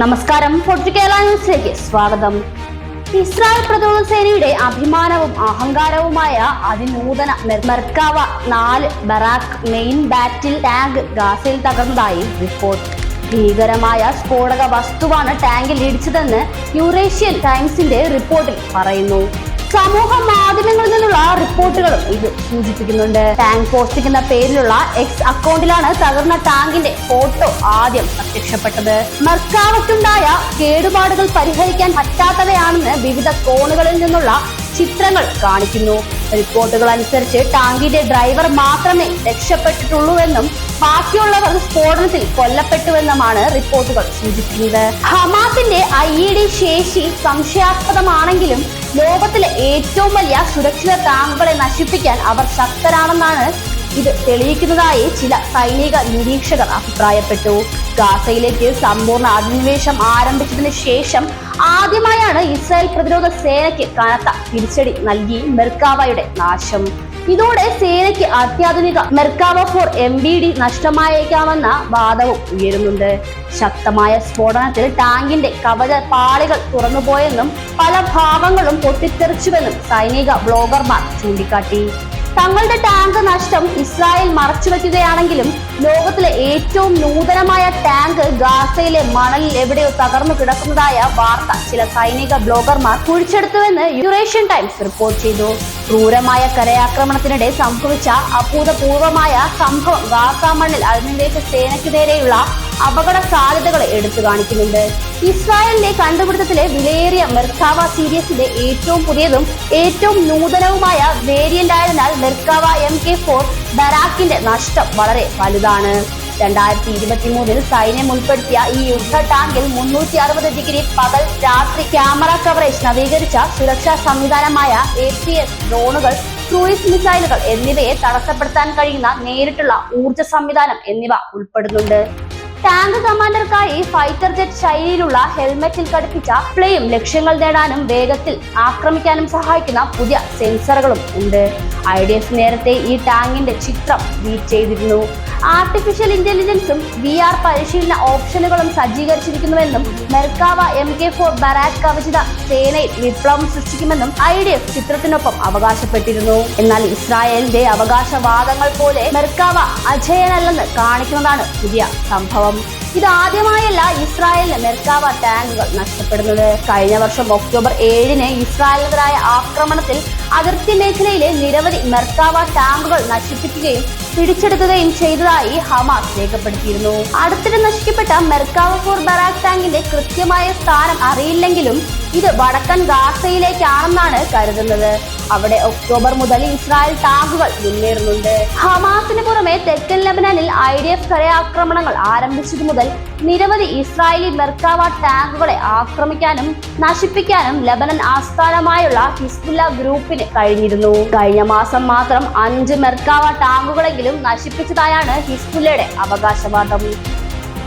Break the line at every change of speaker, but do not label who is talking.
നമസ്കാരം. കേരള ന്യൂസിലേക്ക് സ്വാഗതം. ഇസ്രായേൽ പ്രതിരോധ സേനയുടെ അഭിമാനവും അഹങ്കാരവുമായ അതിനൂതന മെർ- മെർക്കാവ നാല് ബറാക്ക് മെയിൻ ബാറ്റിൽ ടാങ്ക് ഗാസയിൽ തകർന്നതായി റിപ്പോർട്ട് ഭീകരമായ സ്ഫോടക വസ്തുവാണ് ടാങ്കിൽ ഇടിച്ചതെന്ന് യൂറേഷ്യൻ ടൈംസിന്റെ റിപ്പോർട്ടിൽ പറയുന്നു. സമൂഹ മാധ്യമങ്ങളിൽ നിന്നുള്ള റിപ്പോർട്ടുകളും ഇത് സൂചിപ്പിക്കുന്നുണ്ട്. ടാങ്ക് പോസ്റ്റിംഗ് എന്ന പേരിലുള്ള എക്സ് അക്കൗണ്ടിലാണ് തകർന്ന ടാങ്കിന്റെ ഫോട്ടോ ആദ്യം പ്രത്യക്ഷപ്പെട്ടത്. മർക്കാവത്തുണ്ടായ കേടുപാടുകൾ പരിഹരിക്കാൻ പറ്റാത്തവയാണെന്ന് വിവിധ കോണുകളിൽ നിന്നുള്ള ചിത്രങ്ങൾ കാണിക്കുന്നു. റിപ്പോർട്ടുകൾ അനുസരിച്ച് ടാങ്കിന്റെ ഡ്രൈവർ മാത്രമേ രക്ഷപ്പെട്ടിട്ടുള്ളൂ എന്നും ബാക്കിയുള്ളവർ സ്ഫോടനത്തിൽ കൊല്ലപ്പെട്ടുവെന്നുമാണ് റിപ്പോർട്ടുകൾ സൂചിപ്പിക്കുന്നത്. ഹമാസിന്റെ ഐ ഇ ഡി ശേഷി സംശയാസ്പദമാണെങ്കിലും ലോകത്തിലെ ഏറ്റവും വലിയ സുരക്ഷിത ടാങ്കുകളെ നശിപ്പിക്കാൻ അവർ ശക്തരാണെന്നാണ് ഇത് തെളിയിക്കുന്നതായി ചില സൈനിക നിരീക്ഷകർ അഭിപ്രായപ്പെട്ടു. ഗാസയിലേക്ക് സമ്പൂർണ അധിനിവേശം ആരംഭിച്ചതിന് ശേഷം ആദ്യമായാണ് ഇസ്രായേൽ പ്രതിരോധ സേനയ്ക്ക് കനത്ത തിരിച്ചടി നൽകി മെർക്കാവയുടെ നാശം. ഇതോടെ സേനയ്ക്ക് അത്യാധുനിക Merkava four M B D നഷ്ടമായേക്കാമെന്ന വാദവും ഉയരുന്നുണ്ട്. ശക്തമായ സ്ഫോടനത്തിൽ ടാങ്കിന്റെ കവച പാളികൾ തുറന്നുപോയെന്നും പല ഭാഗങ്ങളും പൊട്ടിത്തെറിച്ചുവെന്നും സൈനിക ബ്ലോഗർമാർ ചൂണ്ടിക്കാട്ടി. തങ്ങളുടെ ടാങ്ക് നഷ്ടം ഇസ്രായേൽ മറച്ചുവെക്കുകയാണെങ്കിലും ലോകത്തിലെ ഏറ്റവും നൂതനമായ ടാങ്ക് ഗാസയിലെ മണലിൽ എവിടെയോ തകർന്നു കിടക്കുന്നതായ വാർത്ത ചില സൈനിക ബ്ലോഗർമാർ കുഴിച്ചെടുത്തുവെന്ന് യുറേഷ്യൻ ടൈംസ് റിപ്പോർട്ട് ചെയ്തു. ക്രൂരമായ കരയാക്രമണത്തിനിടെ സംഭവിച്ച അഭൂതപൂർവമായ സംഭവം ഗാസ മണ്ണിൽ അധിനിവേശ സേനയ്ക്ക് നേരെയുള്ള അപകട സാധ്യതകളെ എടുത്തു കാണിക്കുന്നുണ്ട്. ഇസ്രായേലിന്റെ കണ്ടുപിടുത്തത്തിലെ വിലയേറിയ മെർക്കാവ സീരീസിന്റെ ഏറ്റവും പുതിയതും ഏറ്റവും നൂതനവുമായ വേരിയന്റ് ആയതിനാൽ മെർക്കാവ എം കെ ഫോർ ബറാക്കിന്റെ നഷ്ടം വളരെ വലുതാണ്. രണ്ടായിരത്തി ഇരുപത്തി മൂന്നിൽ സൈന്യം ഉൾപ്പെടുത്തിയ ഈ യുദ്ധ ടാങ്കിൽ മുന്നൂറ്റി അറുപത് ഡിഗ്രി പകൽ രാത്രി ക്യാമറ കവറേജ് നവീകരിച്ച സുരക്ഷാ സംവിധാനമായ എ പി എസ് ഡ്രോണുകൾ ക്രൂയിസ് മിസൈലുകൾ എന്നിവയെ തടസ്സപ്പെടുത്താൻ കഴിയുന്ന നേരിട്ടുള്ള ഊർജ സംവിധാനം എന്നിവ ഉൾപ്പെടുന്നുണ്ട്. ടാങ്ക് കമാൻഡർക്കായി ഫൈറ്റർ ജെറ്റ് ശൈലിയിലുള്ള ഹെൽമെറ്റിൽ ഘടിപ്പിച്ച പ്ലെയും ലക്ഷ്യങ്ങൾ നേടാനും വേഗത്തിൽ ആക്രമിക്കാനും സഹായിക്കുന്ന പുതിയ സെൻസറുകളും ഉണ്ട്. ഐ ഡി എഫ് നേരത്തെ ഈ ടാങ്കിന്റെ ചിത്രം ട്വീറ്റ് ചെയ്തിരുന്നു. ആർട്ടിഫിഷ്യൽ ഇന്റലിജൻസും വി ആർ പരിശീലന ഓപ്ഷനുകളും സജ്ജീകരിച്ചിരിക്കുന്നുവെന്നും Merkava M K four Barak കവചിത സേനയിൽ വിപ്ലവം സൃഷ്ടിക്കുമെന്നും ഐ ഡി എഫ് ചിത്രത്തിനൊപ്പം അവകാശപ്പെട്ടിരുന്നു. എന്നാൽ ഇസ്രായേലിന്റെ അവകാശവാദങ്ങൾ പോലെ മെർക്കാവ അജയനല്ലെന്ന് കാണിക്കുന്നതാണ് പുതിയ സംഭവം. ഇത് ആദ്യമായല്ല ഇസ്രായേലിന് മെർക്കാവ ടാങ്കുകൾ നഷ്ടപ്പെടുന്നത്. കഴിഞ്ഞ വർഷം ഒക്ടോബർ ഏഴിന് ഇസ്രായേലിനെതിരായ ആക്രമണത്തിൽ അതിർത്തി മേഖലയിലെ നിരവധി മെർക്കാവ ടാങ്കുകൾ നശിപ്പിക്കുകയും പിടിച്ചെടുക്കുകയും ചെയ്തതായി ഹമാസ് രേഖപ്പെടുത്തിയിരുന്നു. അടുത്തിടെ നശിക്കപ്പെട്ട മെർക്കാവ ഫോർ ബറാക് ടാങ്കിന്റെ കൃത്യമായ സ്ഥാനം അറിയില്ലെങ്കിലും ഇത് വടക്കൻ ഗാസയിലേക്കാണെന്നാണ് കരുതുന്നത്. അവിടെ ഒക്ടോബർ മുതൽ ഇസ്രായേൽ ടാങ്കുകൾ മുന്നേറുന്നുണ്ട് ഹമാസിന് പുറമെ തെക്കൻ ലബനാനിൽ ഐ ഡി എഫ് കരയാക്രമണങ്ങൾ ആരംഭിച്ചതു മുതൽ നിരവധി ഇസ്രായേലി മെർക്കാവ ടാങ്കുകളെ ആക്രമിക്കാനും നശിപ്പിക്കാനും ലബനൻ ആസ്ഥാനമായുള്ള ഹിസ്ബുല്ല ഗ്രൂപ്പിന് കഴിഞ്ഞിരുന്നു. കഴിഞ്ഞ മാസം മാത്രം അഞ്ച് മെർക്കാവ ടാങ്കുകളെങ്കിലും നശിപ്പിച്ചതായാണ് ഹിസ്ബുല്ലയുടെ അവകാശവാദം.